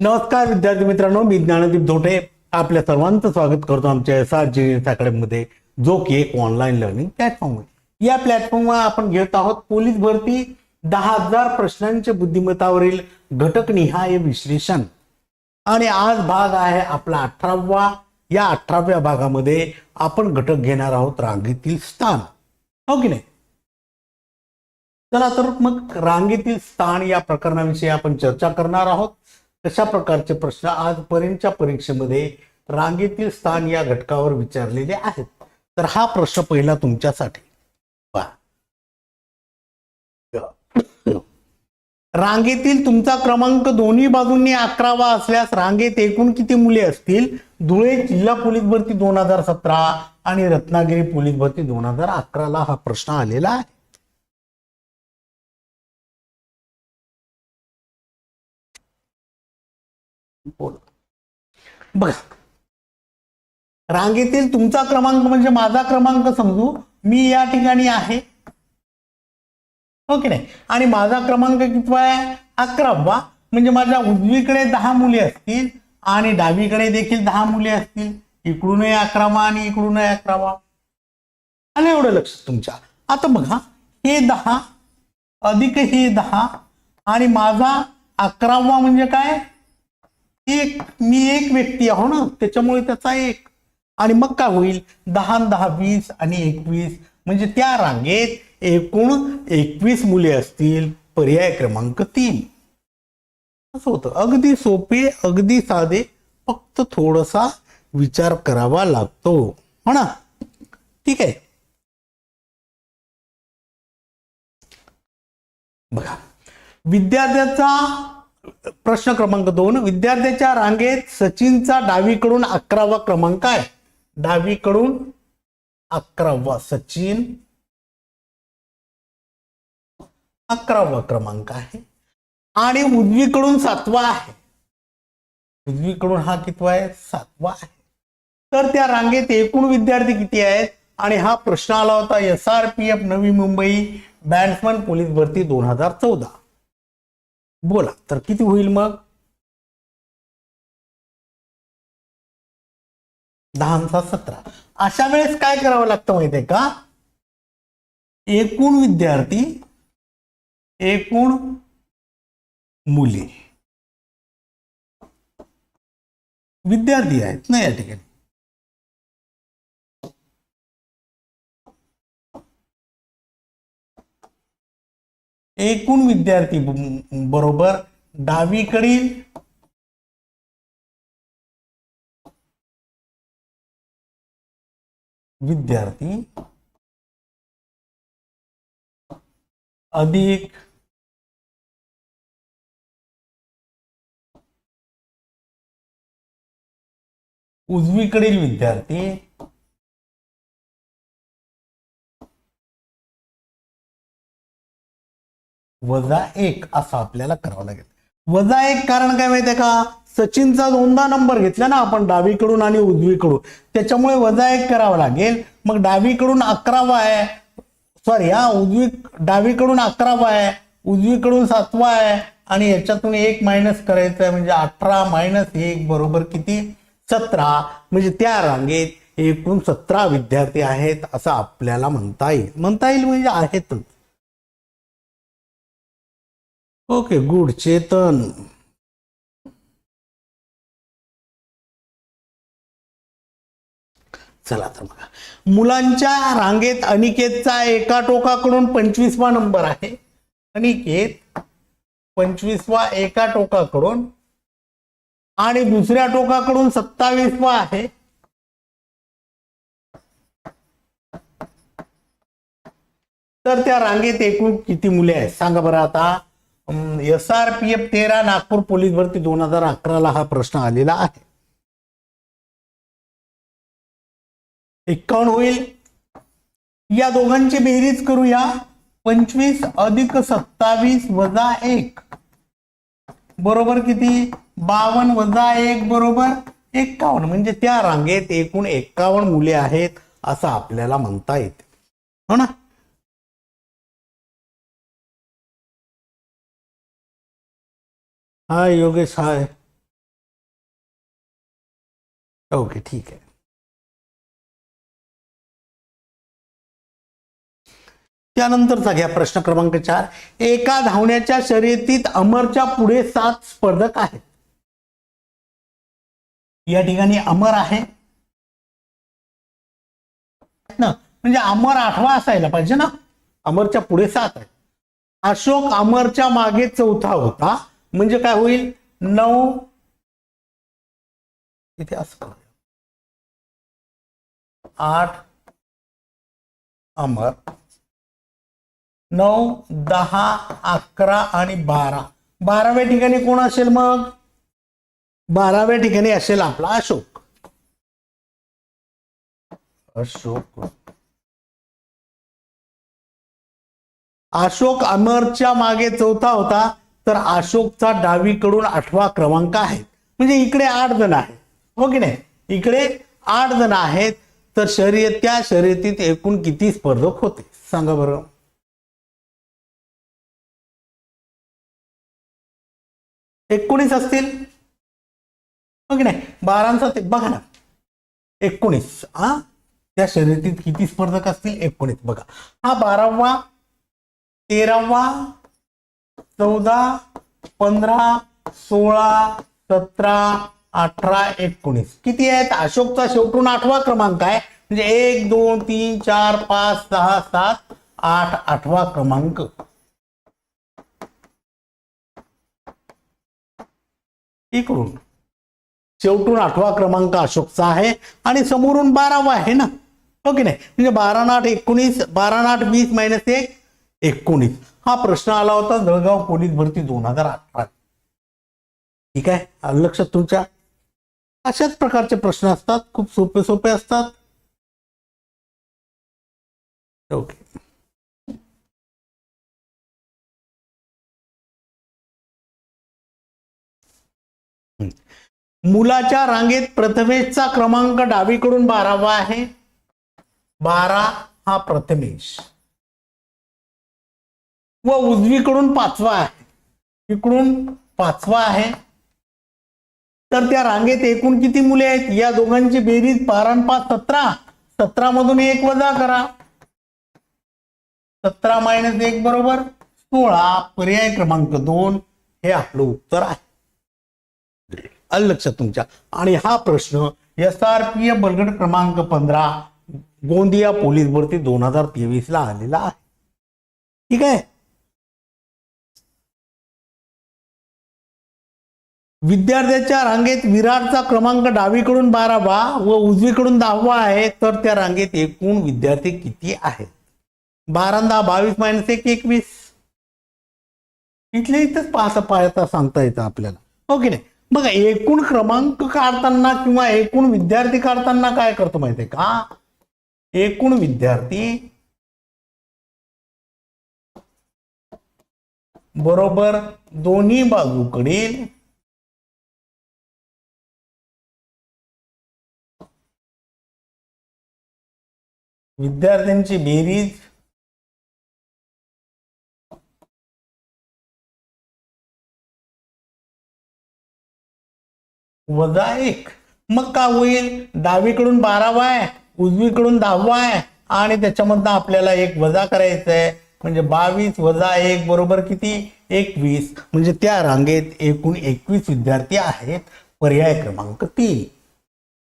नमस्कार विद्यार्थी मित्रांनो मी ज्ञानदीप धोटे. आपल्या सर्वांचं स्वागत करतो आमच्या एस आर जी अकॅडमीमध्ये जो की एक ऑनलाईन लर्निंग प्लॅटफॉर्म आहे. या प्लॅटफॉर्मवर आपण घेत आहोत पोलीस भरती दहा हजार प्रश्नांच्या बुद्धिमत्तावरील घटकनिहाय विश्लेषण. आणि आज भाग आहे आपला अठरावा. या अठराव्या भागामध्ये आपण घटक घेणार आहोत रांगेतील स्थान. हो की नाही? चला तर मग रांगेतील स्थान या प्रकरणाविषयी आपण चर्चा करणार आहोत. कशा प्रकारचे प्रश्न आजपर्यंतच्या परीक्षेमध्ये रांगेतील स्थान या घटकावर विचारलेले आहेत. तर हा प्रश्न पहिला तुमच्यासाठी. रांगेतील तुमचा क्रमांक दोन्ही बाजूंनी अकरावा असल्यास रांगेत एकूण किती मुले असतील? धुळे जिल्हा पोलीस भरती दोन हजार सतरा आणि रत्नागिरी पोलीस भरती दोन हजार अकराला हा प्रश्न आलेला आहे. बोल. बघा. रांगेतील तुमचा क्रमांक म्हणजे माझा क्रमांक समजू. मी या ठिकाणी आहे. हो ओके नाही? आणि माझा क्रमांक किती आहे? अकरावा. म्हणजे माझ्या उजवीकडे दहा मुले असतील आणि डावीकडे देखील दहा मुले असतील. इकडूनही अकरावा आणि इकडूनही अकरावा. आणि एवढं लक्ष तुमच्या. आता बघा. हे दहा अधिक हे दहा आणि माझा अकरावा म्हणजे काय? एक मी एक व्यक्ती आहो ना त्याच्यामुळे त्याचा एक. आणि मग काय होईल? दहा दहा वीस आणि एकवीस. म्हणजे त्या रांगेत एकूण एकवीस मुले असतील पर्याय क्रमांक तीन. असं होतं. अगदी सोपे अगदी साधे फक्त थोडासा विचार करावा लागतो. हो ना? ठीक आहे. बघा. विद्यार्थ्याचा प्रश्न क्रमांक दोन विद्यार्थ्याच्या रांगेत सचिनचा डावीकडून अकरावा क्रमांक आहे. डावीकडून अकरावा सचिन. अकरावा क्रमांक आहे. आणि उजवीकडून सातवा आहे. उजवीकडून हा कितवा आहे? सातवा आहे. तर त्या रांगेत एकूण विद्यार्थी किती आहेत? आणि हा प्रश्न आला होता S R P F Navi Mumbai batsman police भरती दोन हजार चौदा. बोला तर किती होईल मग? दहा सतरा. अशा वेळेस काय करावं लागतं माहितीये का? एकूण विद्यार्थी एकूण मुली. विद्यार्थी आहेत ना या ठिकाणी. एकूण विद्यार्थी बरोबर डावीकडील विद्यार्थी अधिक उजवीकडील विद्यार्थी वजा एक असं आपल्याला करावं लागेल. वजा एक कारण काय माहितीये का? सचिनचा दोनदा नंबर घेतला ना आपण डावीकडून आणि उजवीकडून. त्याच्यामुळे वजा एक करावं लागेल. मग डावीकडून अकरावा आहे. सॉरी हा उजवी डावीकडून अकरावा आहे. उजवीकडून सातवा आहे. आणि याच्यातून एक मायनस करायचं आहे म्हणजे अठरा मायनस एक बरोबर किती? सतरा. म्हणजे त्या रांगेत एकूण सतरा विद्यार्थी आहेत असं आपल्याला म्हणता येईल. म्हणता येईल म्हणजे आहेतच. Okay good Chetan. चला तर बघा. मुलांच्या रांगेत अनिकेतचा एका टोकाकडून पंचवीसवा नंबर आहे. अनिकेत पंचवीसवा एका टोकाकडून आणि दुसऱ्या टोकाकडून सत्तावीसवा आहे. तर त्या रांगेत एकूण किती मुले आहेत? सांगा बरं आता. एस आर पी एफ तेरा नागपूर पोलीस भरती दोन हजार अकराला हा प्रश्न आलेला आहे. एक्कावन्न होईल. या दोघांची बेरीज करूया. पंचवीस अधिक सत्तावीस वजा एक. बरोबर किती? बावन्न वजा एक बरोबर एक्कावन्न म्हणजे त्या रांगेत एकूण एक्कावन्न मुले आहेत असं आपल्याला म्हणता येते. हो ना? हाय योगेश हाय. ओके ठीक आहे. त्यानंतरचा घ्या प्रश्न क्रमांक चार. एका धावण्याच्या शर्यतीत अमरच्या पुढे सात स्पर्धक आहेत. या ठिकाणी अमर आहे. ना म्हणजे अमर आठवा असायला पाहिजे ना. अमरच्या पुढे सात आहे अशोक अमरच्या मागे चौथा होता. म्हणजे काय होईल? नऊ. इथे असं आठ. अमर नऊ दहा अकरा आणि बारा. बाराव्या ठिकाणी कोण असेल मग? बाराव्या ठिकाणी असेल आपला अशोक. अशोक. अशोक अमरच्या मागे चौथा होता. तर अशोकचा डावीकडून आठवा क्रमांक आहे. म्हणजे इकडे आठ जण आहेत. हो की नाही? इकडे आठ जण आहेत. तर शर्यत त्या शर्यतीत एकूण किती स्पर्धक होते? सांगा बरं. एकोणीस असतील. हो की नाही? बारांचा ते बघा ना. एकोणीस हा? त्या शर्यतीत किती स्पर्धक असतील? एकोणीस. बघा. हा बारावा तेरावा चौदा पंधरा सोळा सतरा अठरा एकोणीस. किती आहेत? अशोकचा शेवटून आठवा क्रमांक आहे. म्हणजे एक दोन तीन चार पाच सहा सात आठ आठवा क्रमांक. इकडून. शेवटून आठवा क्रमांक अशोकचा आहे. आणि समोरून बारावा आहे ना? हो ओके नाही? म्हणजे बारा नाट एकोणीस बारा नाट वीस मायनस एक एकोणीस. हा प्रश्न आला होता जळगाव पोलीस भरती दोन हजार अठरा. ठीक आहे? लक्षात तुमच्या? अशाच प्रकारचे प्रश्न असतात खूप सोपे सोपे असतात. ओके. मुलाच्या रांगेत प्रथमेशचा क्रमांक डावीकडून बारावा आहे. बारा हा प्रथमेश. व उजवीकडून पाचवा आहे. इकडून पाचवा आहे. तर त्या रांगेत एकूण किती मुले आहेत? या दोघांची बेरीज बारा पाच सतरा. सतरा मधून एक वजा करा. सतरा मायनस एक बरोबर सोळा. पर्याय क्रमांक दोन. हे आपलं उत्तर आहे. आलं लक्षात तुमच्या? आणि हा प्रश्न एस आर पी एफ बलगड क्रमांक पंधरा गोंदिया पोलीस भरती दोन हजार तेवीस ला आलेला आहे. ठीक आहे? विद्यार्थ्याच्या रांगेत विराटचा क्रमांक डावीकडून बारावा व उजवीकडून दहावा आहे तर त्या रांगेत एकूण विद्यार्थी किती आहेत? बारा दहा बावीस मायनस एक एकवीस. इथले इथंच पाहता पाहता सांगता येतं आपल्याला. हो ओके नाही? बघा एकूण क्रमांक काढताना किंवा एकूण विद्यार्थी काढताना काय करतो माहितीये का? एकूण विद्यार्थी बरोबर दोन्ही बाजूकडील विद्यार्थ्यांची बेरीज वजा एक. मग का होईल? डावीकडून बारावा आहे उजवीकडून दहावा आहे आणि त्याच्यामधनं आपल्याला एक वजा करायचं आहे म्हणजे बावीस वजा एक बरोबर किती? एकवीस. म्हणजे त्या रांगेत एकूण एकवीस विद्यार्थी आहेत. पर्याय क्रमांक तीन.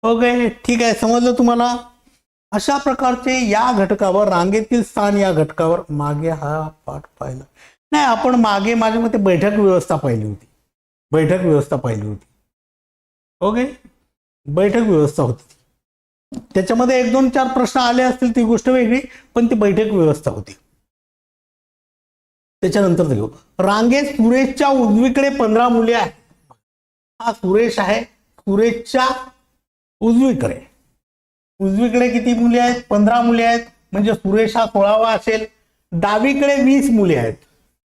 हो ओके ठीक आहे. समजलं तुम्हाला? अशा प्रकारचे या घटकावर रांगेतील स्थान या घटकावर मागे हा पाठ पाहिला. नाही आपण मागे माझ्या मते बैठक व्यवस्था पाहिली होती. बैठक व्यवस्था पाहिली होती. ओके? बैठक व्यवस्था होती. त्याच्यामध्ये एक दोन चार प्रश्न आले असतील ती गोष्ट वेगळी पण ती बैठक व्यवस्था होती. त्याच्यानंतर घेऊ रांगेत सुरेशच्या उजवीकडे पंधरा मुले आहेत. हा सुरेश आहे सुरेशच्या उजवीकडे. उजवीकडे किती मुले आहेत? पंधरा मुले आहेत. म्हणजे सुरेश हा सोळावा असेल. डावीकडे वीस मुले आहेत.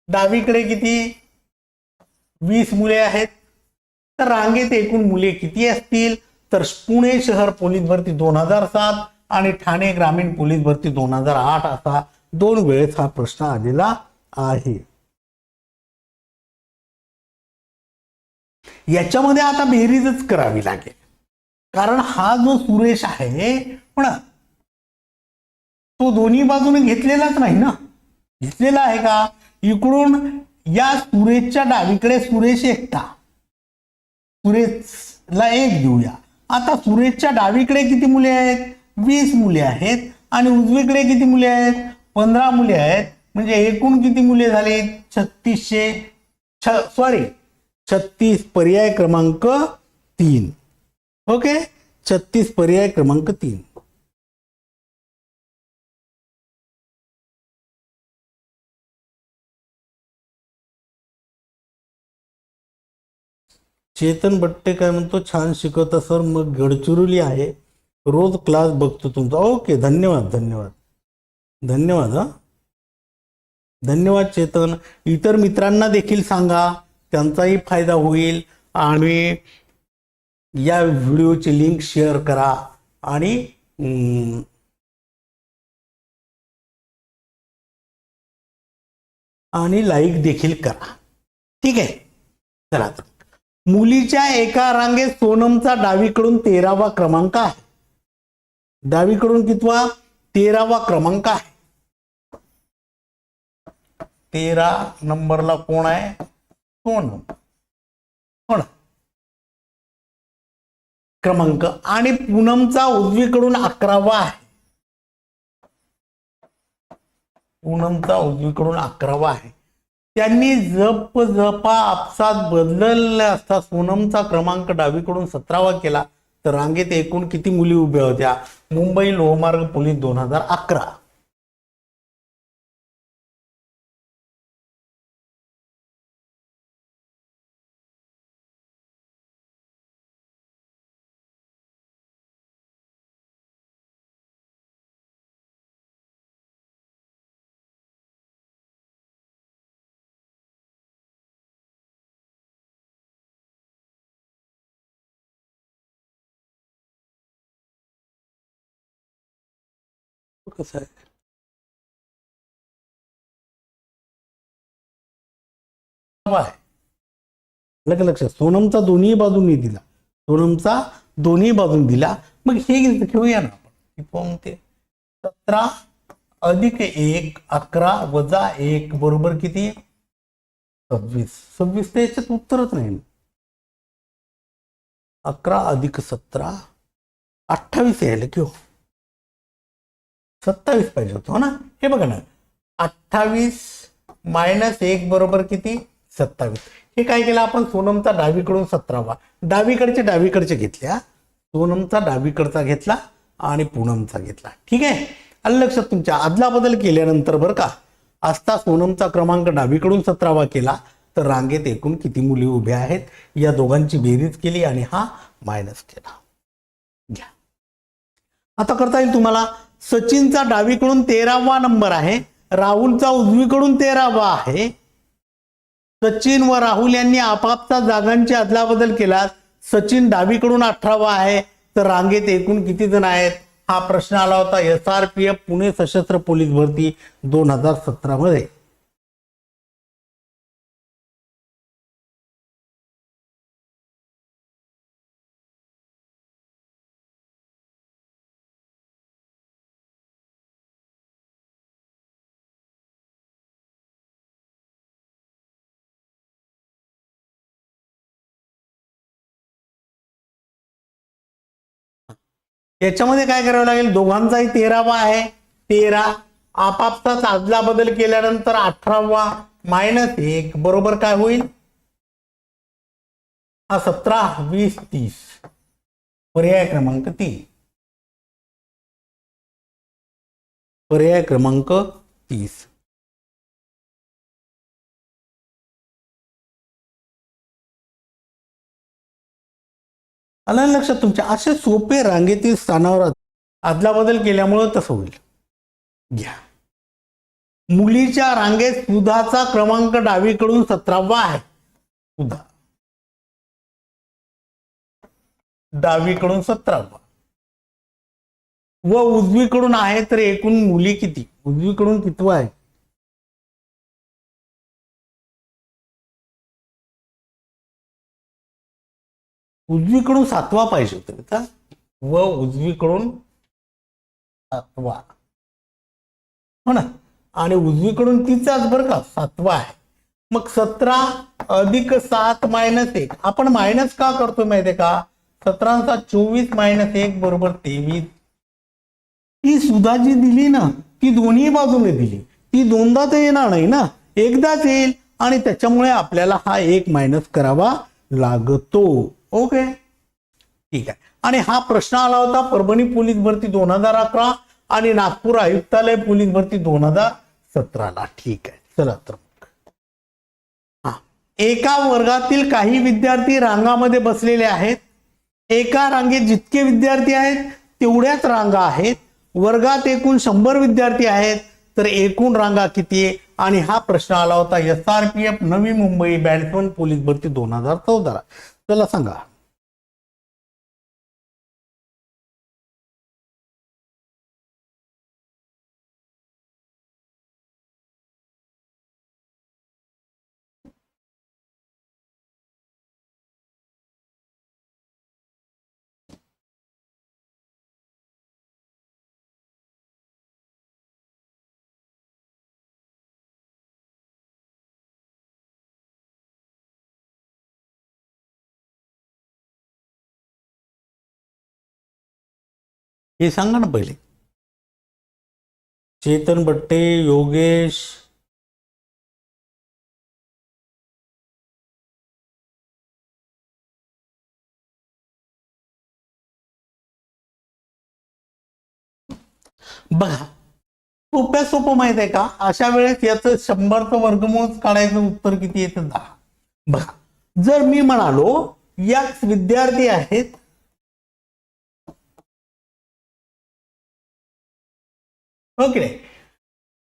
डावीकडे किती? वीस मुले आहेत. तर रांगेत एकूण मुले किती असतील? तर पुणे शहर पोलीस भरती दोन हजार सात आणि ठाणे ग्रामीण पोलीस भरती दोन हजार आठ असा दोन वेळेस हा प्रश्न आलेला आहे. याच्यामध्ये आता बेरीजच करावी लागेल. कारण हा जो सुरेश आहे पण तो दोन्ही बाजूने घेतलेलाच नाही ना? घेतलेला आहे का? इकडून या सुरेशच्या डावीकडे सुरेश एकटा. सुरेशला एक घेऊया. आता सुरेशच्या डावीकडे किती मुले आहेत? वीस मुले आहेत आणि उजवीकडे किती मुले आहेत? पंधरा मुले आहेत. म्हणजे एकूण किती मुले झाले? छत्तीसशे छ सॉरी छत्तीस पर्याय क्रमांक तीन. ओके? छत्तीस पर्याय क्रमांक तीन. चेतन बट्टे काय म्हणतो छान शिकवता सर मग गडचिरोली आहे. रोज क्लास बघतो तुमचा. ओके धन्यवाद धन्यवाद. धन्यवाद हा. धन्यवाद चेतन. इतर मित्रांना देखील सांगा. त्यांचाही फायदा होईल. आणि या व्हिडिओची लिंक शेअर करा आणि आणि लाईक देखील करा. ठीक आहे? चला तर. मुलीच्या एका रांगेत सोनमचा डावीकडून तेरावा क्रमांक आहे. डावीकडून कितवा? तेरावा क्रमांक आहे. तेरा नंबरला कोण आहे? सोनम. हो कोण क्रमांक. आणि पूनमचा उजवीकडून अकरावा आहे. पूनमचा उजवीकडून अकरावा आहे. त्यांनी जप जपा आपसात बदलले असता सोनमचा क्रमांक डावीकडून सतरावा केला. तर रांगेत एकूण किती मुली उभ्या होत्या? मुंबई लोहमार्ग पोलीस दोन हजार अकरा. कसं आहे आहे लग लक्षात सोनमचा दोन्ही बाजूनी दिला. सोनमचा दोन्ही बाजून दिला. मग हे घेऊया ना आपण. कोणते? सतरा अधिक एक अकरा वजा एक बरोबर किती? सव्वीस. सव्वीस तर याच्यात उत्तरच नाही. अकरा अधिक सतरा अठ्ठावीस यायला की हो सत्तावीस पाहिजे होतं हो ना? हे बघा ना अठ्ठावीस मायनस एक बरोबर किती? सत्तावीस. हे काय केलं आपण? सोनमचा डावीकडून सतरावा. डावीकडचे डावीकडचे घेतल्या सोनमचा डावीकडचा घेतला आणि पूनमचा घेतला. ठीक आहे? आणि लक्षात तुमच्या? आदला बदल केल्यानंतर बरं का असता सोनमचा क्रमांक डावीकडून सतरावा केला तर रांगेत एकूण किती मुली उभ्या आहेत? या दोघांची बेरीज केली आणि हा मायनस केला. घ्या. आता करता येईल तुम्हाला? सचिनचा डावीकडून तेरावा नंबर आहे. राहुलचा उजवीकडून तेरावा आहे. सचिन व राहुल यांनी आपापचा जागांची अदलाबदल केला सचिन डावीकडून अठरावा आहे. तर रांगेत एकूण किती जण आहेत? हा प्रश्न आला होता. S R P F Pune सशस्त्र पोलीस भरती दोन हजार सतरा याच्यामध्ये काय करावं लागेल? दोघांचाही तेरावा आहे. तेरा आपापसाच आदला बदल केल्यानंतर अठरावा मायनस एक. बरोबर काय होईल? हा सतरा वीस तीस. पर्याय क्रमांक तीन. पर्याय क्रमांक तीस. आलं ना लक्षात तुमच्या असे सोपे रांगेतील स्थानावर आदला बदल केल्यामुळं तसं होईल. घ्या. मुलीच्या रांगेत सुधाचा क्रमांक डावीकडून सतरावा आहे. सुधा. डावीकडून सतरावा. व उजवीकडून आहे तर एकूण मुली किती? उजवीकडून कितवा आहे? उजवीकडून सातवा पाहिजे होतं का? व उजवीकडून सातवा. हो ना? आणि उजवीकडून तिचाच बरं का? सातवा आहे. मग सतरा अधिक सात मायनस एक. आपण मायनस का करतो माहितीये का? सतरा सात चोवीस मायनस एक बरोबर तेवीस. ती सुद्धा जी दिली ना ती दोन्ही बाजूने दिली. ती दोनदा तर येणार नाही ना? एकदाच येईल आणि त्याच्यामुळे आपल्याला हा एक मायनस करावा लागतो. ओके? ठीक आहे. आणि हा प्रश्न आला होता परभणी पोलीस भरती दोन हजार अकरा आणि नागपूर आयुक्तालय पोलीस भरती दोन हजार सतराला. ठीक आहे. चला तर मग. हा. एका वर्गातील काही विद्यार्थी रांगामध्ये बसलेले आहेत. एका रांगेत जितके विद्यार्थी आहेत तेवढ्याच रांगा आहेत. वर्गात एकूण शंभर विद्यार्थी आहेत तर एकूण रांगा किती आहे? आणि हा प्रश्न आला होता S R P F Navi Mumbai batsman police भरती दोन हजार चौदा चला सांगा हे सांगा ना पहिले. चेतन बट्टे योगेश बघा सोप्या सोपं माहीत आहे का? अशा वेळेस याचं शंभरचं वर्गमूळ काढायचं उत्तर किती येतं? दहा. बघा जर मी म्हणालो याच विद्यार्थी आहेत ओके.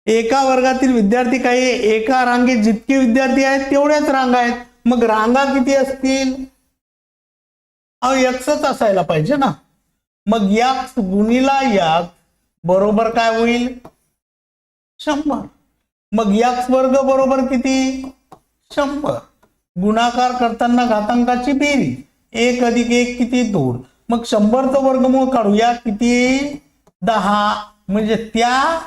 एका वर्गातील विद्यार्थी काही एका रांगेत जितके विद्यार्थी आहेत तेवढ्याच रांगा आहेत. मग रांगा किती असतील? अहो यक्षच असायला पाहिजे ना. मग यक्स गुणिला यक्स बरोबर काय होईल? शंभर. मग यक्स वर्ग बरोबर किती? शंभर. गुणाकार करताना घातांकाची बेरी एक अधिक एक किती? दोन. मग शंभरचं वर्गमूळ काढूया. किती? दहा. म्हणजे त्या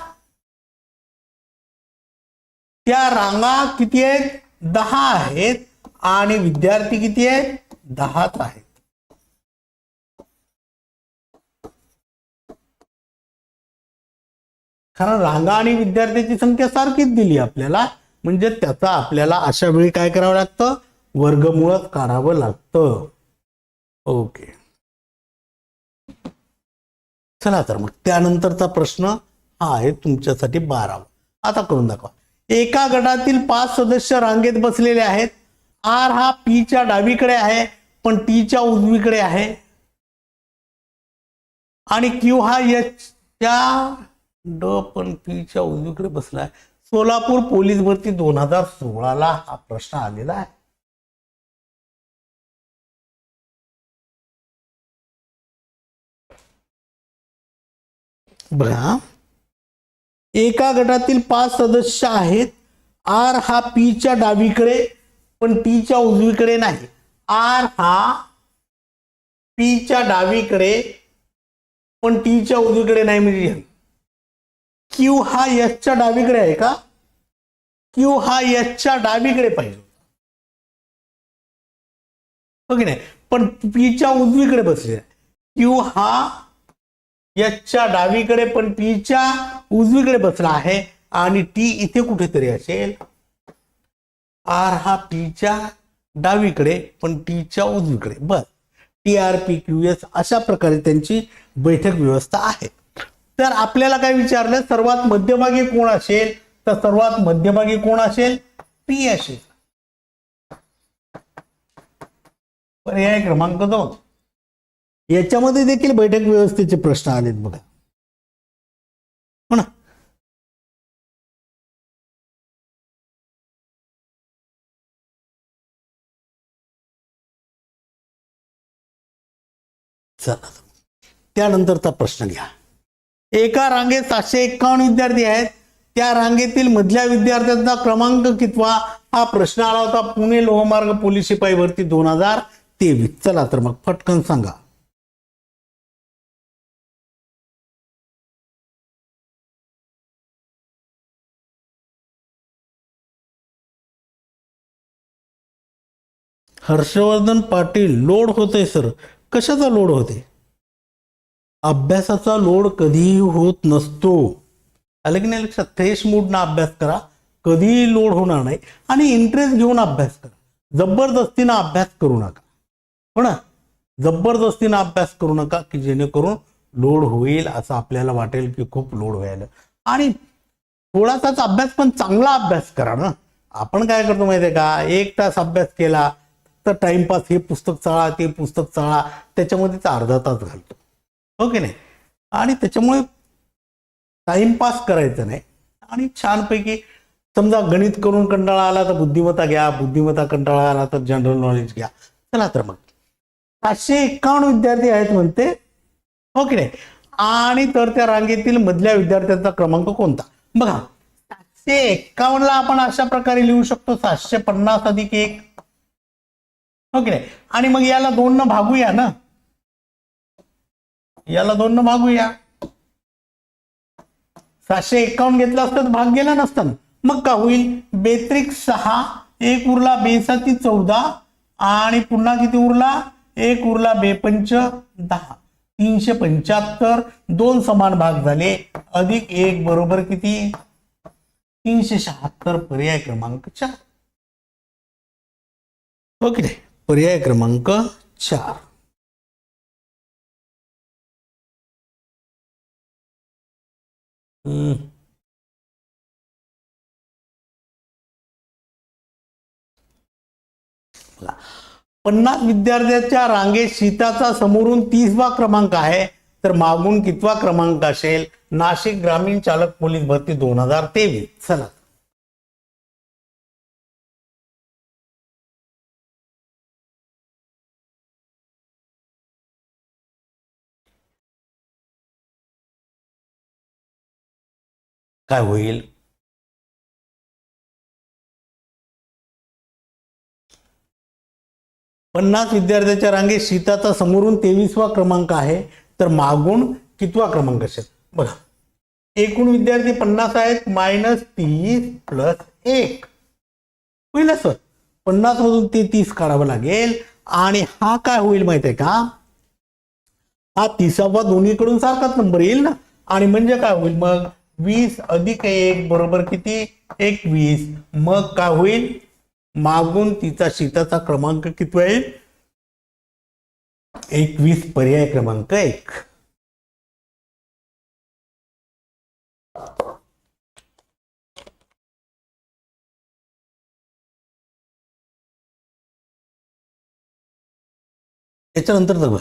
त्या रांगा किती आहेत? दहा आहेत आणि विद्यार्थी किती आहेत? दहाच आहेत. कारण रांगा आणि विद्यार्थ्याची संख्या सारखीच दिली आपल्याला. म्हणजे त्याचा आपल्याला अशा वेळी काय करावं लागतं? वर्गमुळच काढावं लागतं. ओके. चला तर मग त्यानंतरचा प्रश्न हा आहे तुमच्यासाठी बारावा. आता करून दाखवा. एका गटातील पाच सदस्य रांगेत बसलेले आहेत. आर हा पीच्या डावीकडे आहे पण टीच्या उजवीकडे आहे. आणि क्यू हा एचच्या ड पण पीच्या उजवीकडे बसला आहे. सोलापूर पोलीस भरती दोन हजार सोळाला हा प्रश्न आलेला आहे. बघा एका गटातील पाच सदस्य आहेत. आर हा पीच्या डावीकडे पण टीच्या उजवीकडे नाही. आर हा पीच्या डावीकडे पण टीच्या उजवीकडे नाही म्हणजे क्यू हा यशच्या डावीकडे आहे का? क्यू हा यशच्या डावीकडे पाहिजे. हो की नाही? पण पीच्या उजवीकडे बसले. क्यू हा एचच्या डावीकडे पण पीच्या उजवीकडे बसला आहे आणि टी इथे कुठेतरी असेल. आर हा पीच्या डावीकडे पण टीच्या उजवीकडे. बस T R P Q S अशा प्रकारे त्यांची बैठक व्यवस्था आहे. तर आपल्याला काय विचारलं? सर्वात मध्यभागी कोण असेल? तर सर्वात मध्यभागी कोण असेल? पी असेल. पर्याय क्रमांक दोन. याच्यामध्ये देखील बैठक व्यवस्थेचे प्रश्न आलेत बघा. हो ना? चला. त्यानंतरचा प्रश्न घ्या. एका रांगेत सातशे एक्कावन्न विद्यार्थी आहेत. त्या रांगेतील मधल्या विद्यार्थ्यांचा क्रमांक कितवा? हा प्रश्न आला होता पुणे लोहमार्ग पोलीस शिपाई भरती दोन हजार तेवीस. चला तर मग पटकन सांगा. हर्षवर्धन पाटील लोड होते सर. कशाचा लोड होते? अभ्यासाचा लोड कधीही होत नसतो. आलं की नाही लक्षात? फ्रेश मूडनं अभ्यास करा. कधीही लोड होणार नाही. आणि इंटरेस्ट घेऊन अभ्यास करा. जबरदस्तीनं अभ्यास करू नका. हो ना? जबरदस्तीनं अभ्यास करू नका की जेणेकरून लोड होईल असं आपल्याला वाटेल की खूप लोड व्हायला. आणि थोडासाच अभ्यास पण चांगला अभ्यास करा ना. आपण काय करतो माहिती आहे का? एक तास अभ्यास केला तर टाइमपास हे पुस्तक चाळा ते पुस्तक चाळा त्याच्यामध्येच अर्धा तास घालतो. हो की नाही? आणि त्याच्यामुळे टाइमपास करायचं नाही. आणि छानपैकी समजा गणित करून कंटाळा आला तर बुद्धिमत्ता घ्या बुद्धिमत्ता कंटाळा आला तर जनरल नॉलेज घ्या. चला तर मग. पाचशे एक्कावन्न विद्यार्थी आहेत म्हणते. हो की नाही? आणि तर त्या रांगेतील मधल्या विद्यार्थ्यांचा क्रमांक कोणता? बघा. सातशे एक्कावन्नला आपण अशा प्रकारे लिहू शकतो. सातशे पन्नास अधिक एक. हो ओके नाही? आणि मग याला दोन न भागूया ना? याला दोन न भागूया. सातशे एक्कावन्न घेतलं असतं तर भाग गेला नसता ना. मग का होईल? बेत्रिक सहा एक उरला बेसाती चौदा आणि पुन्हा किती उरला? एक उरला बेपंच दहा. तीनशे पंच्याहत्तर दोन समान भाग झाले. अधिक एक बरोबर किती? तीनशे शहात्तर पर्याय क्रमांक चार. हो ओके पर्याय क्रमांक चार. पन्नास विद्यार्थ्याच्या रांगेत शीताचा समोरून तीसवा क्रमांक आहे तर मागून कितवा क्रमांक असेल? नाशिक ग्रामीण चालक पोलीस भरती दोन हजार तेवीस. चला. काय होईल? पन्नास विद्यार्थ्याच्या रांगेत शीताचा समोरून तेवीसवा क्रमांक आहे तर मागून कितवा क्रमांक असेल? बघा. एकूण विद्यार्थी पन्नास आहेत मायनस तीस प्लस एक. होईल असं पन्नास मधून ते तीस काढावं लागेल. आणि हा काय होईल माहिती आहे का? हा तिसावा दोन्हीकडून सारखाच नंबर येईल ना. आणि म्हणजे काय होईल मग? वीस अधिक एक बरोबर किती? एकवीस. मग का होईल? मागून तिचा शीताचा क्रमांक किती होईल? एकवीस पर्याय क्रमांक एक. त्याच्यानंतर बघ.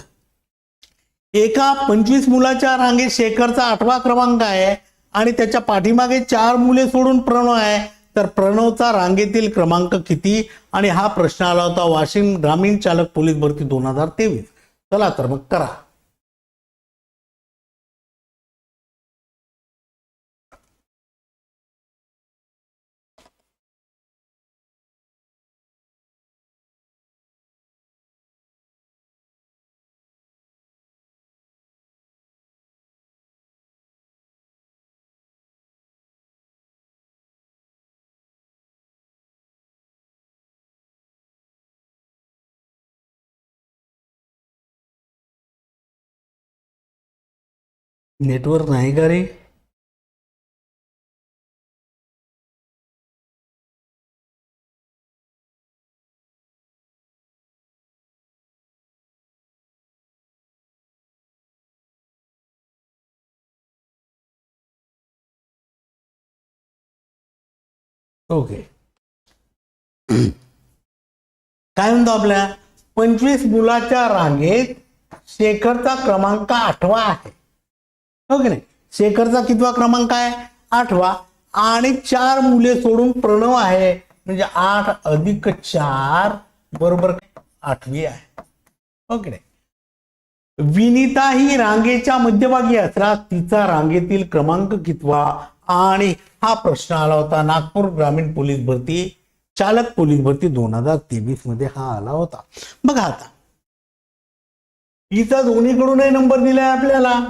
एका पंचवीस मुलाच्या रांगेत शेखरचा आठवा क्रमांक आहे. आणि त्याच्या पाठीमागे चार मुले सोडून प्रणव आहे. तर प्रणवचा रांगेतील क्रमांक किती? आणि हा प्रश्न आला होता वाशिम ग्रामीण चालक पोलीस भरती दोन हजार तेवीस. चला तर मग करा. नेटवर्क नाही का रे? ओके. काय म्हणतो आपल्या? पंचवीस मुलाच्या रांगेत शेखरचा क्रमांक आठवा आहे. हो की नाही? शेखरचा कितवा क्रमांक आहे आठवा. आणि चार मुले सोडून प्रणव आहे. म्हणजे आठ अधिक चार बरोबर आठवी आहे. हो की नाही? विनिता ही रांगेच्या मध्यभागी असला तिचा रांगेतील क्रमांक कितवा? आणि हा प्रश्न आला होता नागपूर ग्रामीण पोलीस भरती चालक पोलीस भरती दोन हजार तेवीसमध्ये हा आला होता. बघा आता. हिचा दोन्हीकडूनही नंबर दिलाय आपल्याला.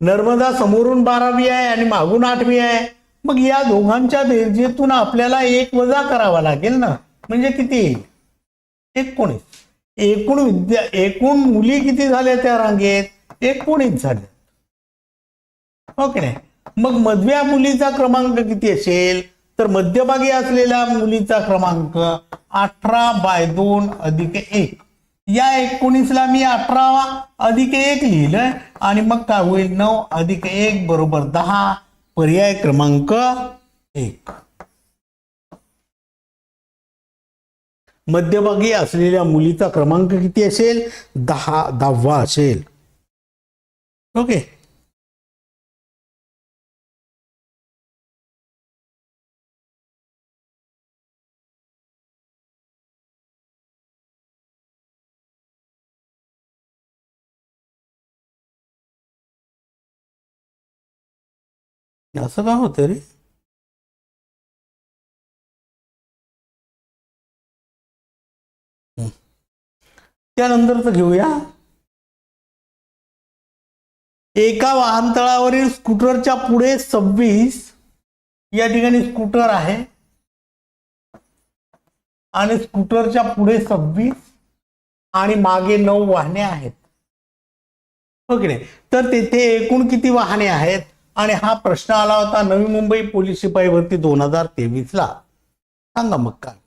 नर्मदा समोरून बारावी आहे आणि मागून आठवी आहे. मग या दोघांच्या बेरजेतून आपल्याला एक वजा करावा लागेल ना? म्हणजे किती? येईल एकोणीस. एकूण विद्या एकूण मुली किती झाल्या त्या रांगेत? एकोणीस झाल्या. हो ओके नाही? मग मधव्या मुलीचा क्रमांक किती असेल? तर मध्यभागी असलेल्या मुलीचा क्रमांक अठरा बाय दोन अधिक एक. या एकोणीसला मी अठरा अधिक एक लिहिलंय. आणि मग काय होईल? नऊ अधिक एक बरोबर दहा. पर्याय क्रमांक एक. मध्यभागी असलेल्या मुलीचा क्रमांक किती असेल? दहा दहावा असेल. ओके. असं का होतं रे? त्यानंतरच घेऊया. एका वाहनतळावरील स्कूटरच्या पुढे सव्वीस या ठिकाणी स्कूटर आहे. आणि स्कूटरच्या पुढे सव्वीस आणि मागे नऊ वाहने आहेत. हो ओके नाही? तर तेथे एकूण किती वाहने आहेत? आणि हा प्रश्न आला होता नवी मुंबई पोलीस शिपाई भरती दोन हजार तेवीसला. सांगा मग काय?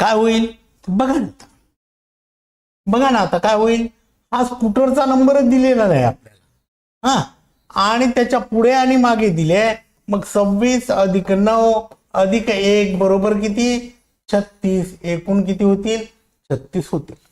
काय होईल? बघा ना. बघा ना आता काय होईल? हा स्कूटरचा नंबरच दिलेला नाही आपल्याला. हा? आणि त्याच्या पुढे आणि मागे दिले. मग सव्वीस अधिक नऊ अधिक एक बरोबर किती? छत्तीस. एकूण किती होतील? छत्तीस होतील.